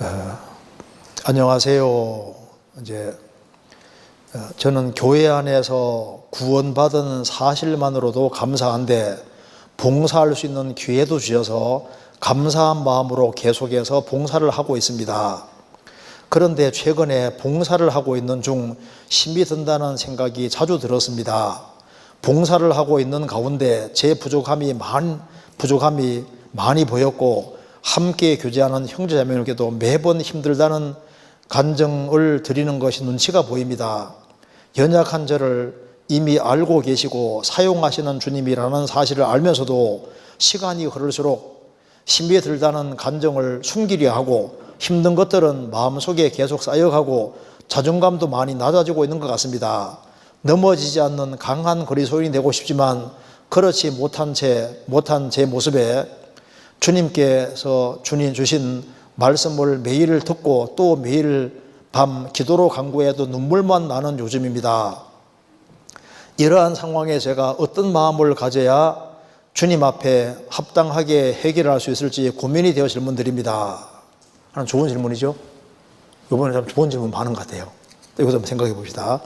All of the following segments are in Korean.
어, 안녕하세요. 이제 어, 저는 교회 안에서 구원받은 사실만으로도 감사한데 봉사할 수 있는 기회도 주셔서 감사한 마음으로 계속해서 봉사를 하고 있습니다. 그런데 최근에 봉사를 하고 있는 중 힘이 든다는 생각이 자주 들었습니다. 봉사를 하고 있는 가운데 제 부족함이 많 부족함이 많이 보였고 함께 교제하는 형제자매에게도 매번 힘들다는 간정을 드리는 것이 눈치가 보입니다. 연약한 저를 이미 알고 계시고 사용하시는 주님이라는 사실을 알면서도 시간이 흐를수록 힘이 들다는 감정을 숨기려 하고 힘든 것들은 마음속에 계속 쌓여가고 자존감도 많이 낮아지고 있는 것 같습니다. 넘어지지 않는 강한 거리 소인이 되고 싶지만 그렇지 못한 채 못한 제 모습에 주님께서 주님 주신 말씀을 매일 듣고 또 매일 밤 기도로 간구해도 눈물만 나는 요즘입니다. 이러한 상황에 제가 어떤 마음을 가져야 주님 앞에 합당하게 해결할 수 있을지 고민이 되어 질문드립니다. 하는 좋은 질문이죠. 이번에 참 좋은 질문 많은 것 같아요. 이것도 한번 생각해 봅시다.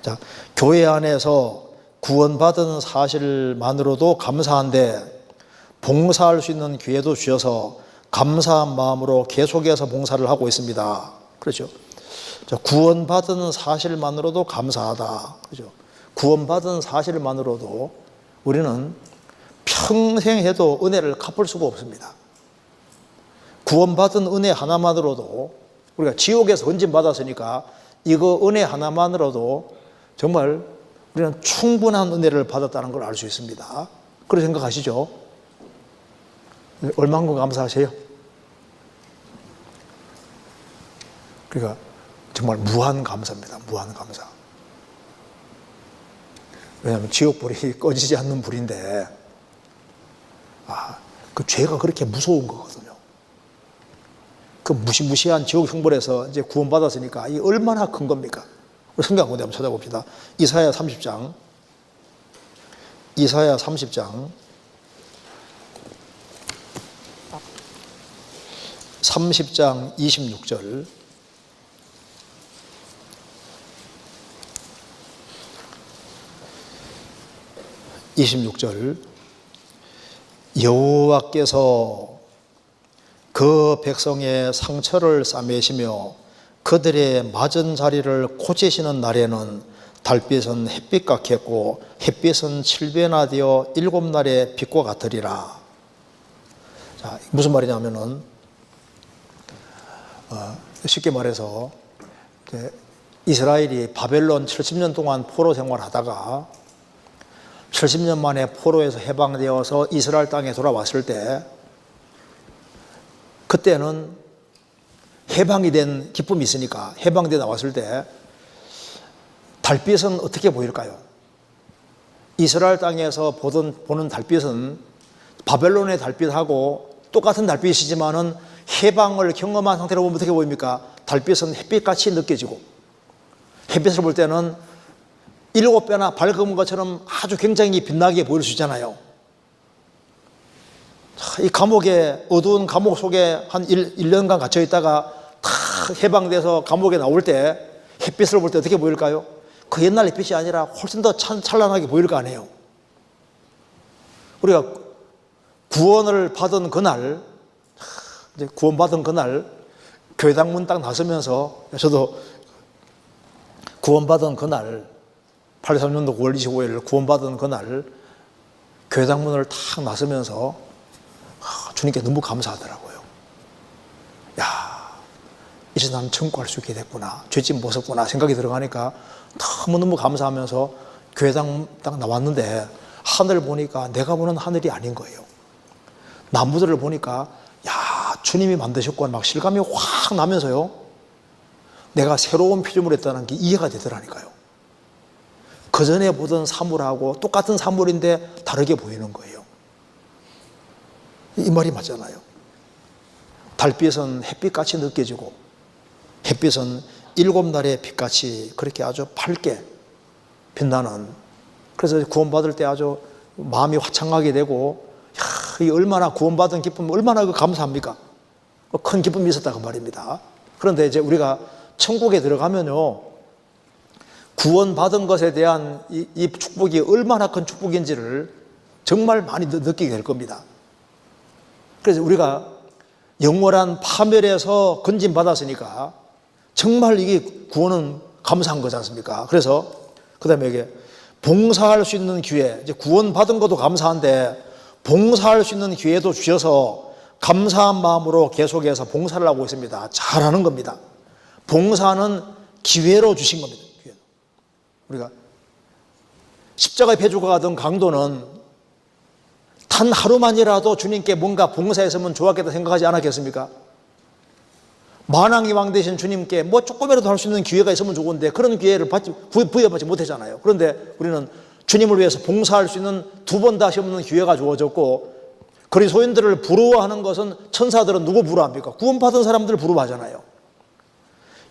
자, 교회 안에서 구원받은 사실만으로도 감사한데 봉사할 수 있는 기회도 주셔서 감사한 마음으로 계속해서 봉사를 하고 있습니다. 그렇죠. 자, 구원받은 사실만으로도 감사하다. 그죠. 구원받은 사실만으로도 우리는 평생 해도 은혜를 갚을 수가 없습니다. 구원받은 은혜 하나만으로도 우리가 지옥에서 건진받았으니까 이거 은혜 하나만으로도 정말 우리는 충분한 은혜를 받았다는 걸 알 수 있습니다. 그렇게 생각하시죠? 얼만큼 감사하세요? 그러니까 정말 무한 감사입니다. 무한 감사. 왜냐하면 지옥불이 꺼지지 않는 불인데, 아, 그 죄가 그렇게 무서운 거거든요. 그 무시무시한 지옥 형벌에서 이제 구원받았으니까 이 얼마나 큰 겁니까? 우리 성경 한번 찾아봅시다. 이사야 30장. 이사야 30장. 30장 26절. (26절) 여호와께서 그 백성의 상처를 싸매시며 그들의 맞은 자리를 고치시는 날에는 달빛은 햇빛 같겠고 햇빛은 칠배나 되어 일곱 날의 빛과 같으리라. 자, 무슨 말이냐면은 어, 쉽게 말해서 이스라엘이 바벨론 70년 동안 포로 생활하다가 70년 만에 포로에서 해방되어서 이스라엘 땅에 돌아왔을 때 그때는 해방이 된 기쁨이 있으니까 해방돼 나왔을 때 달빛은 어떻게 보일까요? 이스라엘 땅에서 보던, 보는 달빛은 바벨론의 달빛하고 똑같은 달빛이지만은 해방을 경험한 상태로 보면 어떻게 보입니까? 달빛은 햇빛같이 느껴지고 햇빛을 볼 때는 일곱 배나 밝은 것처럼 아주 굉장히 빛나게 보일 수 있잖아요. 이 감옥에 어두운 감옥 속에 한 1, 1년간 갇혀 있다가 다 해방돼서 감옥에 나올 때 햇빛을 볼 때 어떻게 보일까요? 그 옛날 햇빛이 아니라 훨씬 더 찬, 찬란하게 보일 거 아니에요. 우리가 구원을 받은 그날, 이제 구원받은 그날, 교회당 문 딱 나서면서 저도 구원받은 그날, 83년도 9월 25일 구원받은 그날, 교회당 문을 탁 나서면서 주님께 너무 감사하더라고요. 야, 이제 난 천국할 수 있게 됐구나. 죄짓 못었구나 생각이 들어가니까 너무너무 감사하면서 교회당 딱 나왔는데 하늘 보니까 내가 보는 하늘이 아닌 거예요. 나무들을 보니까 야, 주님이 만드셨구나 막 실감이 확 나면서요. 내가 새로운 피조물 했다는 게 이해가 되더라니까요. 그 전에 보던 사물하고 똑같은 사물인데 다르게 보이는 거예요. 이 말이 맞잖아요. 달빛은 햇빛같이 느껴지고 햇빛은 일곱 날의 빛같이 그렇게 아주 밝게 빛나는 그래서 구원받을 때 아주 마음이 화창하게 되고 야, 이 얼마나 구원받은 기쁨 얼마나 그 감사합니까? 큰 기쁨이 있었다 그 말입니다. 그런데 이제 우리가 천국에 들어가면요. 구원받은 것에 대한 이, 이 축복이 얼마나 큰 축복인지를 정말 많이 느- 느끼게 될 겁니다. 그래서 우리가 영원한 파멸에서 건진받았으니까 정말 이게 구원은 감사한 거지 않습니까? 그래서 그 다음에 이게 봉사할 수 있는 기회, 이제 구원받은 것도 감사한데 봉사할 수 있는 기회도 주셔서 감사한 마음으로 계속해서 봉사를 하고 있습니다. 잘하는 겁니다. 봉사는 기회로 주신 겁니다. 기회. 우리가 십자가의 배주가 가던 강도는 단 하루만이라도 주님께 뭔가 봉사했으면 좋았겠다 생각하지 않았겠습니까? 만왕의 왕 되신 주님께 뭐 조금이라도 할 수 있는 기회가 있으면 좋은데 그런 기회를 받지, 부- 부여받지 못했잖아요. 그런데 우리는 주님을 위해서 봉사할 수 있는 두 번 다시 없는 기회가 주어졌고 그리스도인들을 부러워하는 것은 천사들은 누구 부러워합니까? 구원받은 사람들을 부러워하잖아요.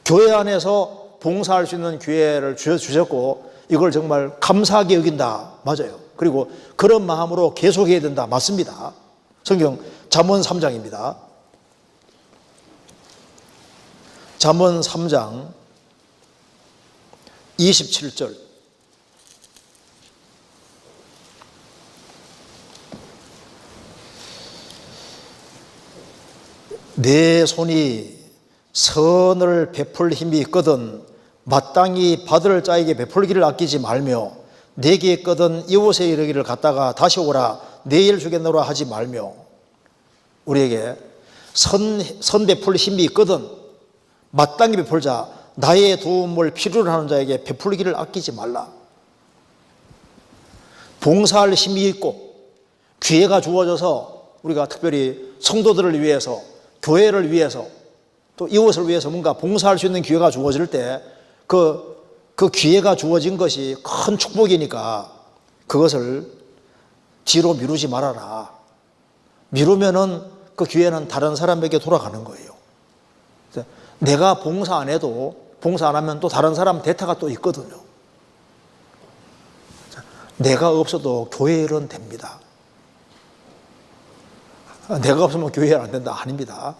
교회 안에서 봉사할 수 있는 기회를 주셨고 이걸 정말 감사하게 여긴다. 맞아요. 그리고 그런 마음으로 계속해야 된다. 맞습니다. 성경 잠언 3장입니다. 잠언 3장 27절 내 손이 선을 베풀 힘이 있거든 마땅히 받을 자에게 베풀기를 아끼지 말며 내게 있거든 이웃에 이르기를 갖다가 다시 오라. 내일 주겠노라 하지 말며. 우리에게 선, 선 베풀 힘이 있거든 마땅히 베풀자. 나의 도움을 필요로 하는 자에게 베풀기를 아끼지 말라. 봉사할 힘이 있고 기회가 주어져서 우리가 특별히 성도들을 위해서 교회를 위해서 또 이웃을 위해서 뭔가 봉사할 수 있는 기회가 주어질 때 그, 그 기회가 주어진 것이 큰 축복이니까 그것을 뒤로 미루지 말아라. 미루면은 그 기회는 다른 사람에게 돌아가는 거예요. 내가 봉사 안 해도 봉사 안 하면 또 다른 사람 대타가 또 있거든요. 자, 내가 없어도 교회 일은 됩니다. 내가 없으면 교회 안 된다. 아닙니다.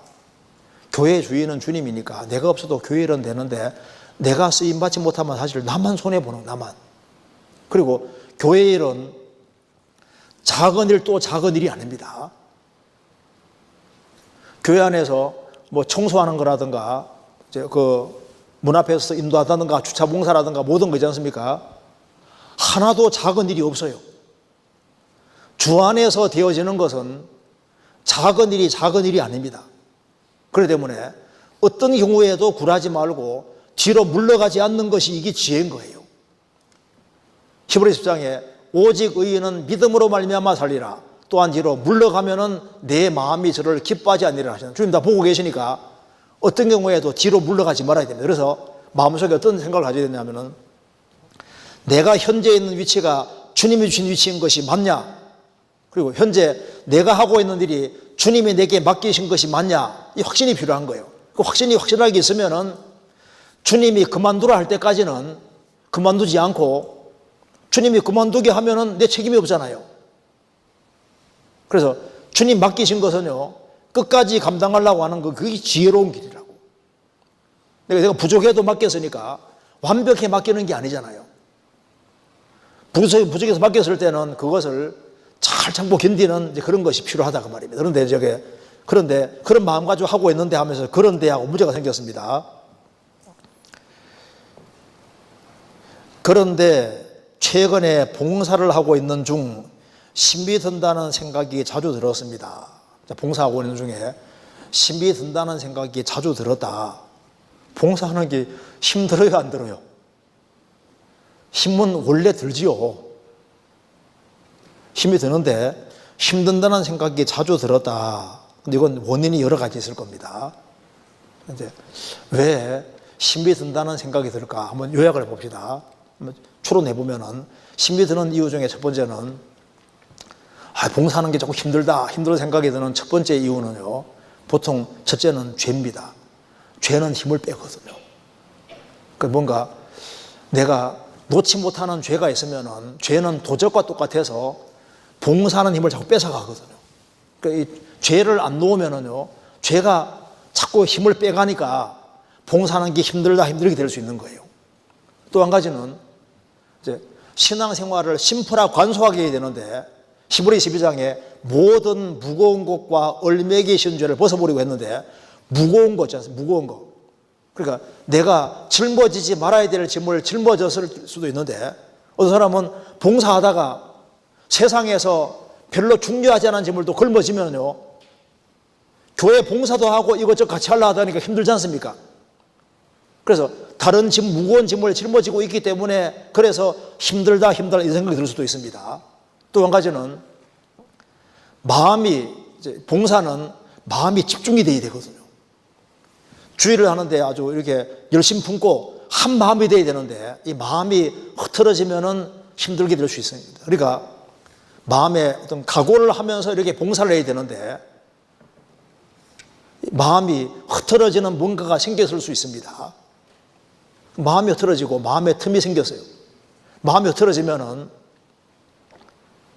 교회 주인은 주님이니까 내가 없어도 교회 일은 되는데 내가 쓰임 받지 못하면 사실 나만 손해보는 나만. 그리고 교회 일은 작은 일 또 작은 일이 아닙니다. 교회 안에서 뭐 청소하는 거라든가 이제 그 문 앞에서 인도하다든가 주차 봉사라든가 모든 거지 않습니까? 하나도 작은 일이 없어요. 주 안에서 되어지는 것은 작은 일이 작은 일이 아닙니다. 그렇기 때문에 어떤 경우에도 굴하지 말고 뒤로 물러가지 않는 것이 이게 지혜인 거예요. 히브리 10장에 오직 의인은 믿음으로 말미암아 살리라. 또한 뒤로 물러가면은 내 마음이 저를 기뻐하지 않으리라 하시는 주님 다 보고 계시니까 어떤 경우에도 뒤로 물러가지 말아야 됩니다. 그래서 마음속에 어떤 생각을 가져야 되냐면은 내가 현재 있는 위치가 주님이 주신 위치인 것이 맞냐? 그리고 현재 내가 하고 있는 일이 주님이 내게 맡기신 것이 맞냐? 이 확신이 필요한 거예요. 그 확신이 확실하게 있으면은 주님이 그만두라 할 때까지는 그만두지 않고 주님이 그만두게 하면은 내 책임이 없잖아요. 그래서 주님 맡기신 것은요, 끝까지 감당하려고 하는 거, 그게 지혜로운 길이라고. 내가 내가 부족해도 맡겼으니까 완벽히 맡기는 게 아니잖아요. 부족, 부족해서 맡겼을 때는 그것을 잘 참고 견디는 그런 것이 필요하다 그 말입니다. 그런데 저게 그런데 그런 마음 가지고 하고 있는데 하면서 그런 데 하고 문제가 생겼습니다. 그런데 최근에 봉사를 하고 있는 중 신비 든다는 생각이 자주 들었습니다. 자, 봉사하고 있는 중에 신비 든다는 생각이 자주 들었다. 봉사하는 게 힘들어요, 안 들어요? 힘은 원래 들지요. 힘이 드는데 힘든다는 생각이 자주 들었다. 근데 이건 원인이 여러 가지 있을 겁니다. 이제 왜 힘이 든다는 생각이 들까? 한번 요약을 해봅시다. 추론해 보면은 힘이 드는 이유 중에 첫 번째는 아, 봉사하는 게 조금 힘들다, 힘들어 생각이 드는 첫 번째 이유는요. 보통 첫째는 죄입니다. 죄는 힘을 빼거든요. 그 뭔가 내가 놓지 못하는 죄가 있으면은 죄는 도적과 똑같아서 봉사하는 힘을 자꾸 뺏어가거든요. 그러니까 이 죄를 안 놓으면은요, 죄가 자꾸 힘을 빼가니까 봉사하는 게 힘들다 힘들게 될 수 있는 거예요. 또 한 가지는 이제 신앙생활을 심플하고 관소하게 해야 되는데 히브리 12장에 모든 무거운 것과 얼매기 쉬운 죄를 벗어버리고 했는데 무거운 거 있지 않습니까? 무거운 거. 그러니까 내가 짊어지지 말아야 될 짐을 짊어졌을 수도 있는데 어떤 사람은 봉사하다가 세상에서 별로 중요하지 않은 또 걸머지면요 교회 봉사도 하고 이것저것 같이 하려 하다니까 힘들지 않습니까? 그래서 다른 짐, 무거운 짐을 짊어지고 있기 때문에 그래서 힘들다, 힘들다 이 생각이 들 수도 있습니다. 또 한 가지는 마음이, 봉사는 마음이 집중이 돼야 되거든요. 주의를 하는데 아주 이렇게 열심 품고 한 마음이 돼야 되는데 이 마음이 흐트러지면은 힘들게 될 수 있습니다. 그러니까 마음에 어떤 각오를 하면서 이렇게 봉사를 해야 되는데 마음이 흐트러지는 뭔가가 생겼을 수 있습니다. 마음이 흐트러지고 마음에 틈이 생겼어요. 마음이 흐트러지면은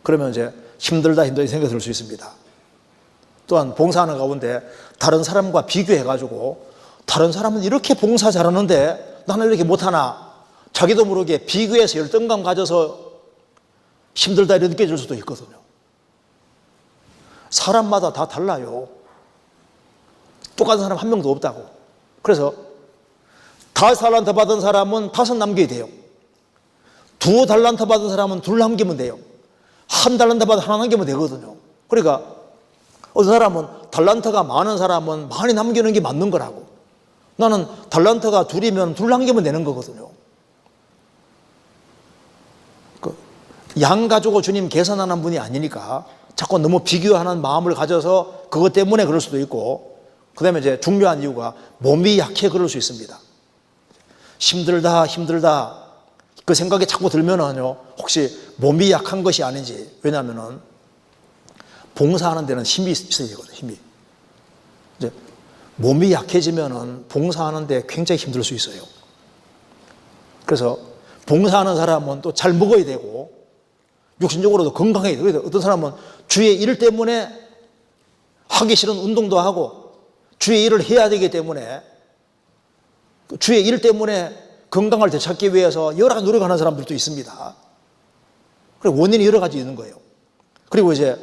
그러면 이제 힘들다 힘들다 들수 있습니다. 또한 봉사하는 가운데 다른 사람과 비교해 가지고 다른 사람은 이렇게 봉사 잘하는데 나는 이렇게 못하나 자기도 모르게 비교해서 열등감 가져서 힘들다 이렇게 느껴질 수도 있거든요. 사람마다 다 달라요. 똑같은 사람 한 명도 없다고. 그래서 다섯 달란트 받은 사람은 다섯 남겨야 돼요. 두 달란트 받은 사람은 둘 남기면 돼요. 한 달란트 받은 하나 남기면 되거든요. 그러니까 어떤 사람은 달란트가 많은 사람은 많이 남기는 게 맞는 거라고. 나는 달란트가 둘이면 둘 남기면 되는 거거든요. 양 가지고 주님 계산하는 분이 아니니까 자꾸 너무 비교하는 마음을 가져서 그것 때문에 그럴 수도 있고 그 다음에 이제 중요한 이유가 몸이 약해 그럴 수 있습니다. 힘들다, 힘들다. 그 생각이 자꾸 들면은요, 혹시 몸이 약한 것이 아닌지. 왜냐하면은 봉사하는 데는 힘이 있어야 되거든요, 힘이. 이제 몸이 약해지면은 봉사하는 데 굉장히 힘들 수 있어요. 그래서 봉사하는 사람은 또 잘 먹어야 되고, 육신적으로도 건강해야 돼요. 그래서 어떤 사람은 주의 일 때문에 하기 싫은 운동도 하고, 주의 일을 해야 되기 때문에 주의 일 때문에 건강을 되찾기 위해서 여러 가지 노력하는 사람들도 있습니다. 그리고 원인이 여러 가지 있는 거예요. 그리고 이제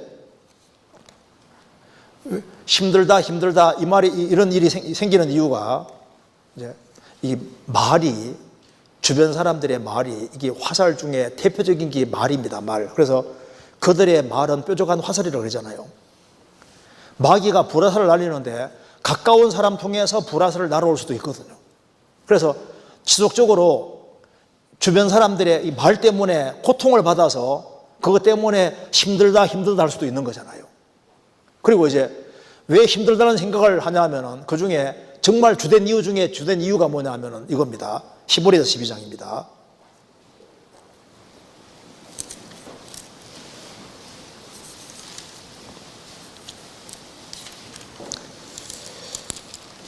힘들다, 힘들다 이 말이 이런 일이 생 기는 이유가 이제 이 말이 주변 사람들의 말이 이게 화살 중에 대표적인 게 말입니다. 말. 그래서 그들의 말은 뾰족한 화살이라고 그러잖아요. 마귀가 불화살을 날리는데 가까운 사람 통해서 불화살을 날아올 수도 있거든요. 그래서 지속적으로 주변 사람들의 이 말 때문에 고통을 받아서 그것 때문에 힘들다 힘들다 할 수도 있는 거잖아요. 그리고 이제 왜 힘들다는 생각을 하냐면은 그 중에 정말 주된 이유 중에 주된 이유가 뭐냐면은 이겁니다. 15에서 12장입니다.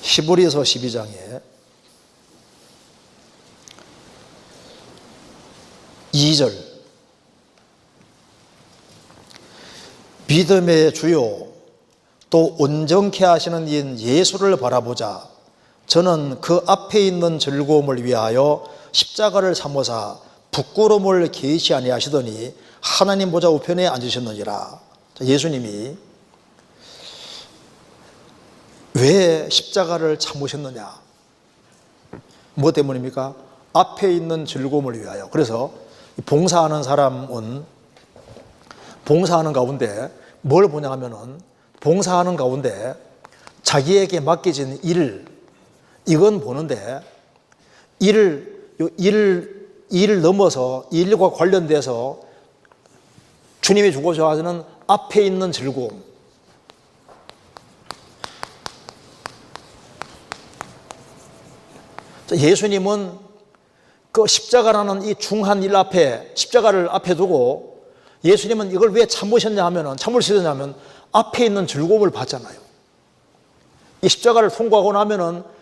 히브리서 12장에 2절 믿음의 주요 또 온전케 하시는 인 예수를 바라보자 저는 그 앞에 있는 즐거움을 위하여 십자가를 삼으사 부끄러움을 계시 아니하시더니 하나님 보좌 우편에 앉으셨느니라. 예수님이 왜 십자가를 참으셨느냐? 뭐 때문입니까? 앞에 있는 즐거움을 위하여. 그래서 봉사하는 사람은 봉사하는 가운데 뭘 보냐 하면은 봉사하는 가운데 자기에게 맡겨진 일, 이건 보는데 일을, 일, 일을 넘어서 일과 관련돼서 주님이 주고자 하는 앞에 있는 즐거움. 예수님은 그 십자가라는 이 중한 일 앞에 십자가를 앞에 두고 예수님은 이걸 왜 참으셨냐 하면은 참으시느냐 하면 앞에 있는 즐거움을 받잖아요. 이 십자가를 통과하고 나면은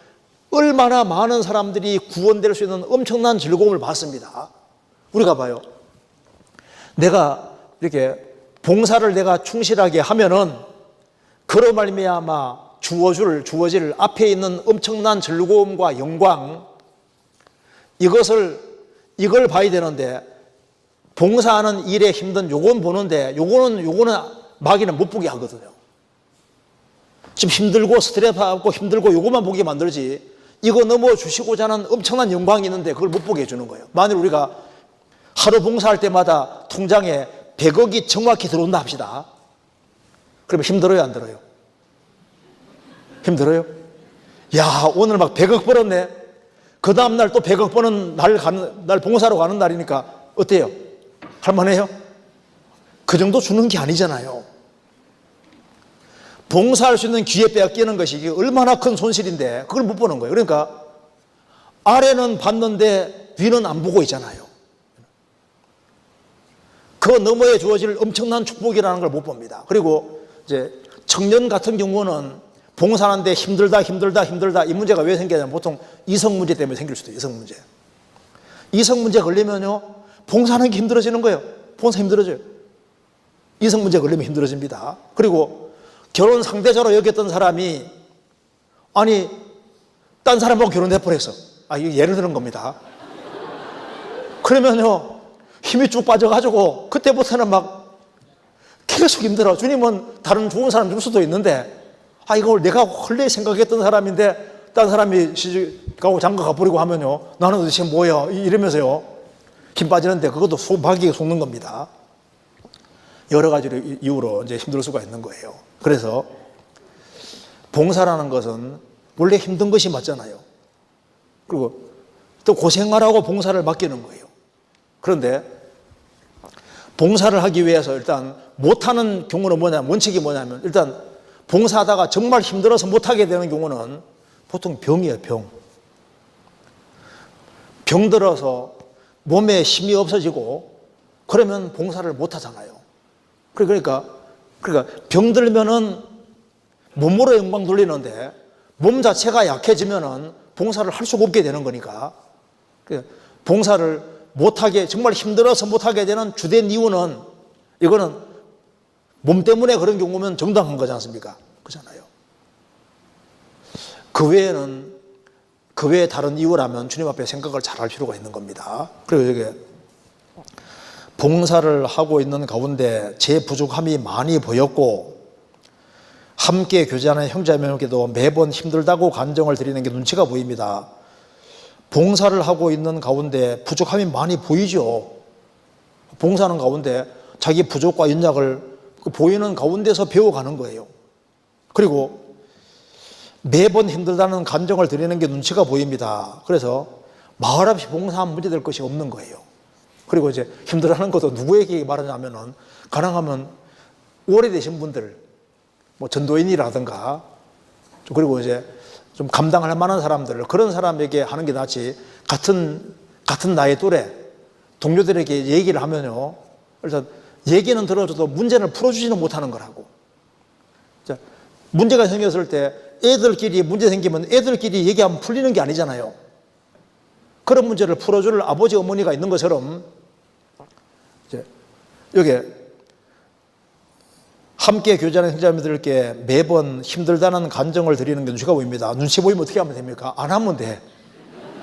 얼마나 많은 사람들이 구원될 수 있는 엄청난 즐거움을 받습니다. 우리가 봐요. 내가 이렇게 봉사를 내가 충실하게 하면은 그로 말미암아 주어줄 주어질 앞에 있는 엄청난 즐거움과 영광 이것을 이걸 봐야 되는데 봉사하는 일에 힘든 요건 보는데 요거는 요거는 마귀는 못 보게 하거든요. 지금 힘들고 스트레스 받고 힘들고 요것만 보게 만들지 이거 넘어 주시고자 하는 엄청난 영광이 있는데 그걸 못 보게 해주는 거예요. 만일 우리가 하루 봉사할 때마다 통장에 100억이 정확히 들어온다 합시다. 그러면 힘들어요, 안 들어요? 힘들어요? 야, 오늘 막 100억 벌었네. 그 다음날 또 100억 버는 날 가는, 날 봉사로 가는 날이니까 어때요? 할만해요? 그 정도 주는 게 아니잖아요. 봉사할 수 있는 기회 빼앗기는 것이 얼마나 큰 손실인데 그걸 못 보는 거예요. 그러니까 아래는 봤는데 위는 안 보고 있잖아요. 그 너머에 주어질 엄청난 축복이라는 걸 못 봅니다. 그리고 이제 청년 같은 경우는 봉사하는데 힘들다, 힘들다, 힘들다 이 문제가 왜 생기냐면 보통 이성 문제 때문에 생길 수도. 이성 문제. 이성 문제 걸리면요 봉사하는 게 힘들어지는 거예요. 봉사 힘들어져요. 이성 문제 걸리면 힘들어집니다. 그리고 결혼 상대자로 여겼던 사람이 아니 딴 사람하고 결혼해 버렸어. 아 이거 예를 드는 겁니다. 그러면요 힘이 쭉 빠져가지고 그때부터는 막 계속 힘들어. 주님은 다른 좋은 사람 줄 수도 있는데 아 이걸 내가 원래 생각했던 사람인데 딴 사람이 시집가고 장가 가 버리고 하면요 나는 도대체 뭐야 이러면서요 힘 빠지는데 그것도 소박하게 속는 겁니다. 여러 가지 이유로 이제 힘들 수가 있는 거예요. 그래서 봉사라는 것은 원래 힘든 것이 맞잖아요. 그리고 또 고생하라고 봉사를 맡기는 거예요. 그런데 봉사를 하기 위해서 일단 못하는 경우는 뭐냐면 원칙이 뭐냐면 일단 봉사하다가 정말 힘들어서 못하게 되는 경우는 보통 병이에요, 병. 병들어서 몸에 힘이 없어지고 그러면 봉사를 못 하잖아요. 그러니까, 그러니까 병들면은 몸으로 영광 돌리는데 몸 자체가 약해지면은 봉사를 할 수가 없게 되는 거니까. 그러니까 봉사를 못하게, 정말 힘들어서 못하게 되는 주된 이유는 이거는 몸 때문에 그런 경우면 정당한 거지 않습니까? 그잖아요. 그 외에는 그 외에 다른 이유라면 주님 앞에 생각을 잘 할 필요가 있는 겁니다. 그리고 이게 봉사를 하고 있는 가운데 제 부족함이 많이 보였고 함께 교제하는 형제자매에게도 매번 힘들다고 간정을 드리는 게 눈치가 보입니다. 봉사를 하고 있는 가운데 부족함이 많이 보이죠. 봉사하는 가운데 자기 부족과 연약을 그 보이는 가운데서 배워가는 거예요. 그리고 매번 힘들다는 감정을 드리는 게 눈치가 보입니다. 그래서 말 없이 봉사하면 문제될 것이 없는 거예요. 그리고 이제 힘들어하는 것도 누구에게 말하냐면은 가능하면 오래되신 분들, 뭐 전도인이라든가 그리고 이제 좀 감당할 만한 사람들 그런 사람에게 하는 게 낫지 같은 같은 나이 또래 동료들에게 얘기를 하면요 일단 얘기는 들어줘도 문제를 풀어주지는 못하는 거라고. 자, 문제가 생겼을 때 애들끼리 문제 생기면 애들끼리 얘기하면 풀리는 게 아니잖아요. 그런 문제를 풀어줄 아버지 어머니가 있는 것처럼 여기 함께 교제하는 형제자매들께 매번 힘들다는 간정을 드리는 게 눈치가 보입니다. 눈치 보이면 어떻게 하면 됩니까? 안 하면 돼.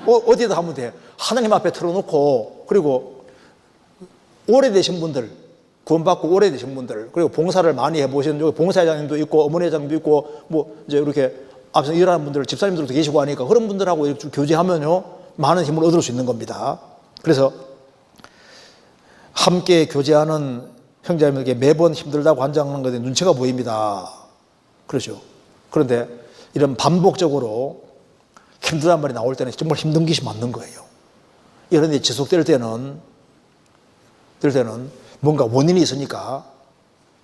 어, 어디다 하면 돼? 하나님 앞에 틀어놓고 그리고 오래되신 분들 구원받고 오래되신 분들 그리고 봉사를 많이 해보신 여기 봉사회장님도 있고 어머니 회장님도 있고 뭐 이제 이렇게 앞서 일하는 분들 집사님들도 계시고 하니까 그런 분들하고 교제하면요 많은 힘을 얻을 수 있는 겁니다. 그래서 함께 교제하는 형제자매에게 매번 힘들다고 환장하는 것에 눈치가 보입니다. 그렇죠. 그런데 이런 반복적으로 힘들단 말이 나올 때는 정말 힘든 것이 맞는 거예요. 이런 데 지속될 때는 될 때는 뭔가 원인이 있으니까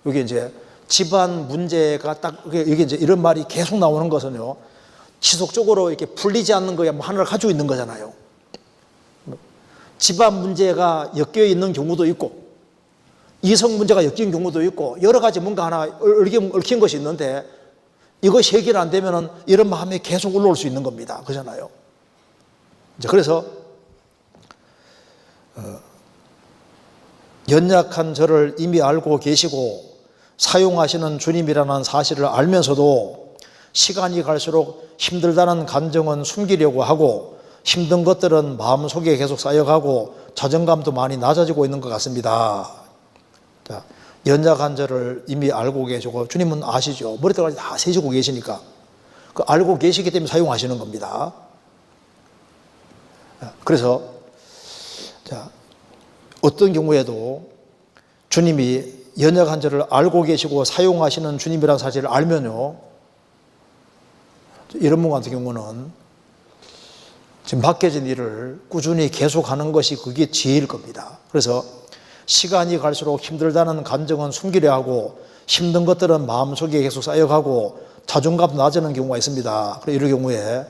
여기 이제 집안 문제가 딱 여기 이제 이런 말이 계속 나오는 것은요 지속적으로 이렇게 풀리지 않는 거야 뭐 하나를 가지고 있는 거잖아요. 집안 문제가 엮여 있는 경우도 있고 이성 문제가 엮인 경우도 있고 여러 가지 뭔가 하나 얽힌, 것이 있는데 이것이 해결 안 되면은 이런 마음이 계속 올라올 수 있는 겁니다. 그잖아요. 이제 그래서 어, 연약한 저를 이미 알고 계시고 사용하시는 주님이라는 사실을 알면서도 시간이 갈수록 힘들다는 감정은 숨기려고 하고 힘든 것들은 마음 속에 계속 쌓여가고 자존감도 많이 낮아지고 있는 것 같습니다. 자, 저를 이미 알고 계시고 주님은 아시죠. 머리털까지 다 세시고 계시니까 그 알고 계시기 때문에 사용하시는 겁니다. 그래서 자, 어떤 경우에도 주님이 연약한 저를 알고 계시고 사용하시는 주님이라는 사실을 알면요. 이런 분 같은 경우는 지금 맡겨진 일을 꾸준히 계속하는 것이 그게 지혜일 겁니다. 그래서 시간이 갈수록 힘들다는 감정은 숨기려 하고 힘든 것들은 마음속에 계속 쌓여가고 자존감 낮아지는 경우가 있습니다. 그래서 이런 경우에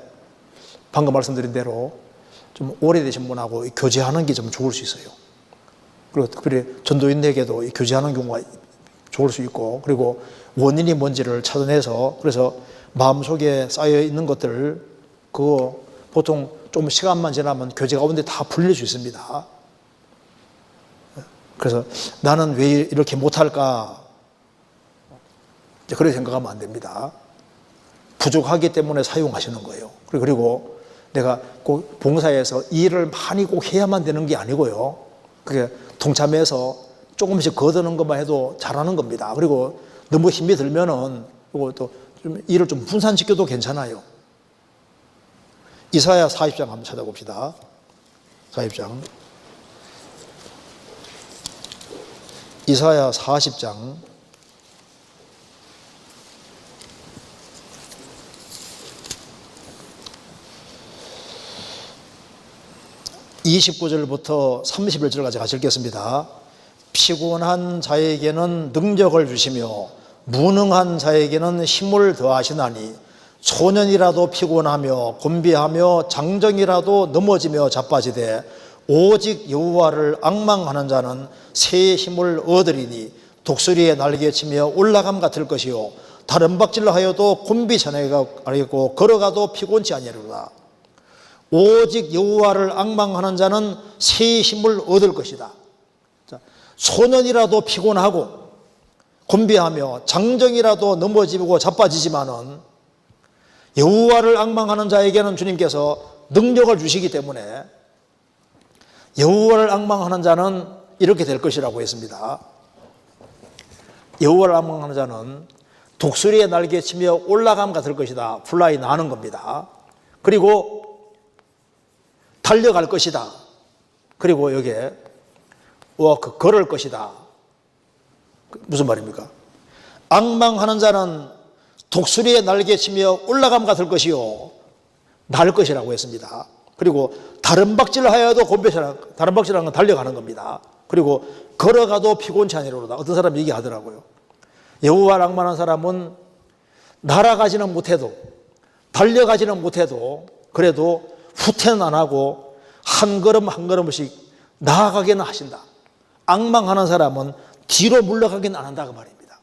방금 말씀드린 대로 좀 오래되신 분하고 교제하는 게 좀 좋을 수 있어요. 그리고 특별히 전도인에게도 교제하는 경우가 좋을 수 있고 그리고 원인이 뭔지를 찾아내서 그래서 마음속에 쌓여 있는 것들 그거 보통 좀 시간만 지나면 교제 가운데 다 풀릴 수 있습니다. 그래서 나는 왜 이렇게 못할까? 그렇게 생각하면 안 됩니다. 부족하기 때문에 사용하시는 거예요. 그리고 내가 꼭 봉사에서 일을 많이 꼭 해야만 되는 게 아니고요. 그게 동참해서 조금씩 거드는 것만 해도 잘하는 겁니다. 그리고 너무 힘이 들면은 그리고 또좀 일을 좀 분산시켜도 괜찮아요. 이사야 40장 한번 찾아봅시다. 40장. 이사야 40장. 29절부터 31절까지 같이 읽겠습니다. 피곤한 자에게는 능력을 주시며 무능한 자에게는 힘을 더하시나니 소년이라도 피곤하며 곤비하며 장정이라도 넘어지며 자빠지되 오직 여호와를 악망하는 자는 새 힘을 얻으리니 독수리의 날개 치며 올라감 같을 것이요 다른 박질로 하여도 곤비 전에가 아니고 걸어가도 피곤치 아니하리로다 오직 여호와를 악망하는 자는 새 힘을 얻을 것이다. 자, 소년이라도 피곤하고 곤비하며 장정이라도 넘어지고 자빠지지만은 여호와를 악망하는 자에게는 주님께서 능력을 주시기 때문에 여호와를 악망하는 자는 이렇게 될 것이라고 했습니다. 여호와를 악망하는 자는 독수리의 날개 치며 올라감 같을 것이다. 플라이 나는 겁니다. 그리고 달려갈 것이다. 그리고 여기에 워크 걸을 것이다. 무슨 말입니까? 악망하는 자는 독수리의 날개 치며 올라감 같을 것이요 날 것이라고 했습니다. 그리고 다른 박질을 하여도 곤배처럼 다른 박질하는 건 달려가는 겁니다. 그리고 걸어가도 피곤치 아니로다. 어떤 사람 얘기하더라고요. 여호와를 악망하는 사람은 날아가지는 못해도 달려가지는 못해도 그래도 후퇴는 안 하고 한 걸음 한 걸음씩 나아가기는 하신다. 악망하는 사람은 뒤로 물러가기는 안 한다 그 말입니다.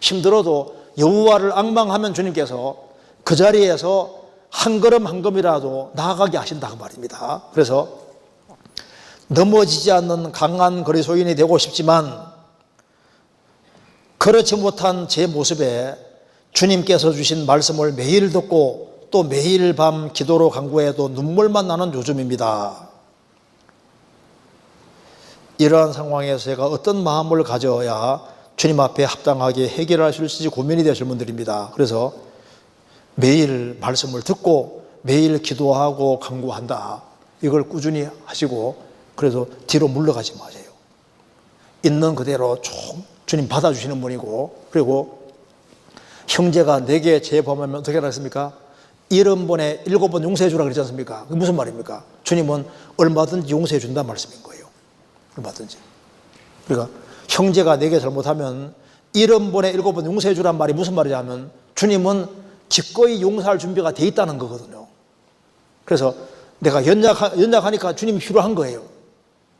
힘들어도 여호와를 악망하면 주님께서 그 자리에서 한 걸음 한 걸음이라도 나아가게 하신다 그 말입니다. 그래서 넘어지지 않는 강한 거리 소인이 되고 싶지만 그렇지 못한 제 모습에 주님께서 주신 말씀을 매일 듣고 또 매일 밤 기도로 간구해도 눈물만 나는 요즘입니다. 이러한 상황에서 제가 어떤 마음을 가져야 주님 앞에 합당하게 해결할 수 있을지 고민이 되실 분들입니다. 그래서 매일 말씀을 듣고 매일 기도하고 간구한다. 이걸 꾸준히 하시고 그래서 뒤로 물러가지 마세요. 있는 그대로 쭉 주님 받아주시는 분이고 그리고 형제가 내게 죄범하면 어떻게 하겠습니까? 일흔 번에 일곱 번 용서해 주라 그러지 않습니까? 그게 무슨 말입니까? 주님은 얼마든지 용서해 준다는 말씀인 거예요. 얼마든지. 그러니까 형제가 내게 잘못하면 일흔 번에 일곱 번 용서해 주란 말이 무슨 말이냐면 주님은 기꺼이 용서할 준비가 돼 있다는 거거든요. 그래서 내가 연약하, 연약하니까 주님이 필요한 거예요.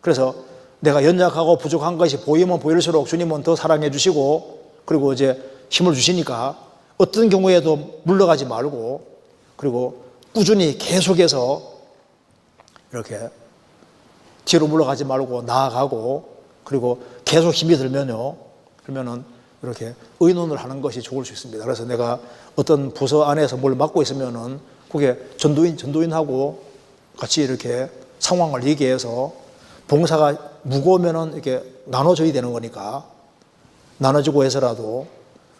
그래서 내가 연약하고 부족한 것이 보이면 보일수록 주님은 더 사랑해 주시고 그리고 이제 힘을 주시니까 어떤 경우에도 물러가지 말고 그리고 꾸준히 계속해서 이렇게 뒤로 물러가지 말고 나아가고 그리고 계속 힘이 들면요. 그러면은 이렇게 의논을 하는 것이 좋을 수 있습니다. 그래서 내가 어떤 부서 안에서 뭘 맡고 있으면은 그게 전도인 전도인하고 같이 이렇게 상황을 얘기해서 봉사가 무거우면은 이렇게 나눠져야 되는 거니까 나눠주고 해서라도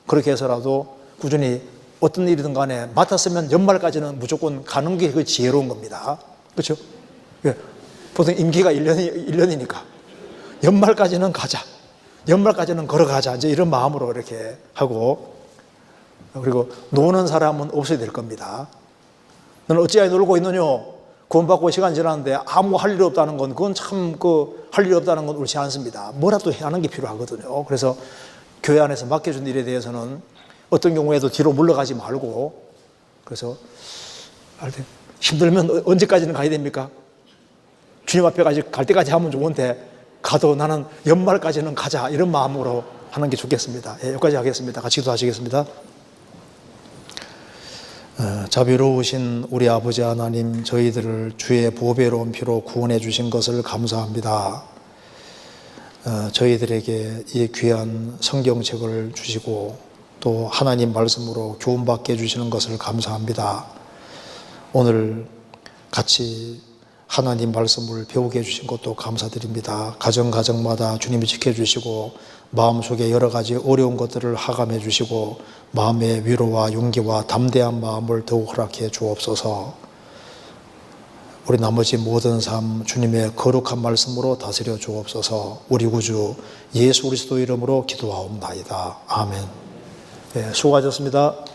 그렇게 해서라도 꾸준히 어떤 일이든 간에 맡았으면 연말까지는 무조건 가는 게 그 지혜로운 겁니다. 그렇죠? 예. 보통 임기가 1년이, 1년이니까 연말까지는 가자. 연말까지는 걸어가자. 이제 이런 마음으로 이렇게 하고 그리고 노는 사람은 없어야 될 겁니다. 너는 어찌하여 놀고 있느냐? 구원받고 시간 지났는데 아무 할 일 없다는 건 그건 참 그 할 일 없다는 건 옳지 않습니다. 뭐라도 하는 게 필요하거든요. 그래서 교회 안에서 맡겨준 일에 대해서는 어떤 경우에도 뒤로 물러가지 말고 그래서 힘들면 언제까지는 가야 됩니까? 주님 앞에까지 갈 때까지 하면 좋은데 가도 나는 연말까지는 가자 이런 마음으로 하는 게 좋겠습니다. 예, 여기까지 하겠습니다. 같이 기도하시겠습니다. 어, 자비로우신 우리 아버지 하나님 저희들을 주의 보배로운 피로 구원해 주신 것을 감사합니다. 어, 저희들에게 이 귀한 성경책을 주시고 또 하나님 말씀으로 교훈받게 해주시는 것을 감사합니다. 오늘 같이 하나님 말씀을 배우게 해주신 것도 감사드립니다. 가정 가정마다 주님이 지켜주시고 마음속에 여러 가지 어려운 것들을 하감해 주시고 마음의 위로와 용기와 담대한 마음을 더욱 허락해 주옵소서. 우리 나머지 모든 삶 주님의 거룩한 말씀으로 다스려 주옵소서. 우리 구주 예수 그리스도 이름으로 기도하옵나이다. 아멘. 네, 수고하셨습니다.